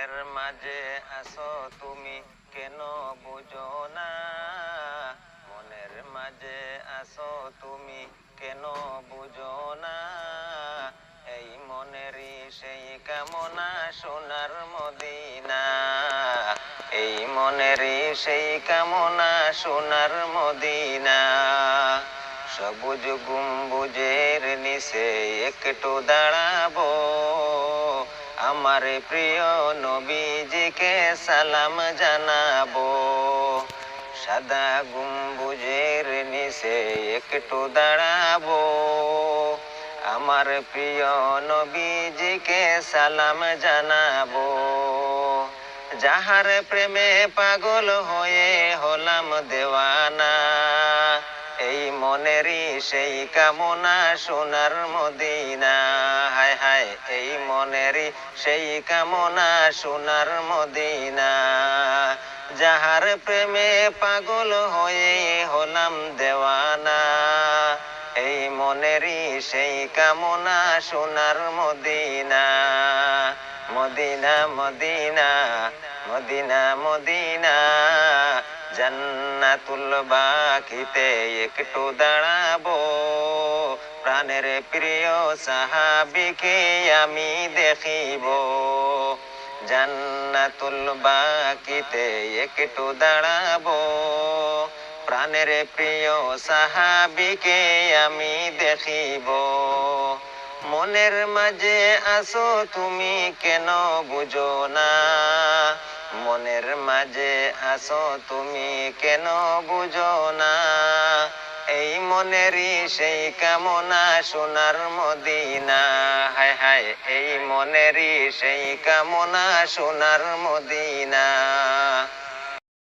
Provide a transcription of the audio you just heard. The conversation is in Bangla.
মনের মাঝে আসো তুমি, কেন বুঝো না? মনের মাঝে আসো তুমি, কেন বুঝো না? এই মনেরই সেই কামনা সোনার মদিনা। এই মনেরই সেই কামনা সোনার মদিনা। সবুজ গুম্বুজের নিচে একটু দাঁড়াবো আমার প্রিয় নবীজিকে সালাম জানাব। সাদা গুম্বুজের নিচে একটু দাঁড়াবো। আমার প্রিয় নবীজিকে সালাম জানাব। যাহার প্রেমে পাগল হয়ে হলাম দেওয়ানা মনেরই সেই কামনা সোনার মদিনা। হায় হায়, এই মনেরই সেই কামনা সোনার মদিনা। যাহার প্রেমে পাগল হয়ে হলাম দেওয়ানা, এই মনেরই সেই কামনা সোনার Medina. Medina Medina Medina Medina. জান্নাতুল বাকিতে একটু দাঁড়াবো। প্রাণের প্রিয় সাহাবিকে আমি দেখিব। জান্নাতুল বাকিতে একটু দাঁড়াবো। প্রাণের প্রিয় সাহাবিকে আমি দেখিব। মনের মাঝে আসো তুমি কেন বুঝো না? মনের মাঝে আসো তুমি কেন বুঝো না? এই মনেরই সেই কামনা সোনার মদিনা। হায় হায়, এই মনেরই সেই কামনা সোনার মদিনা।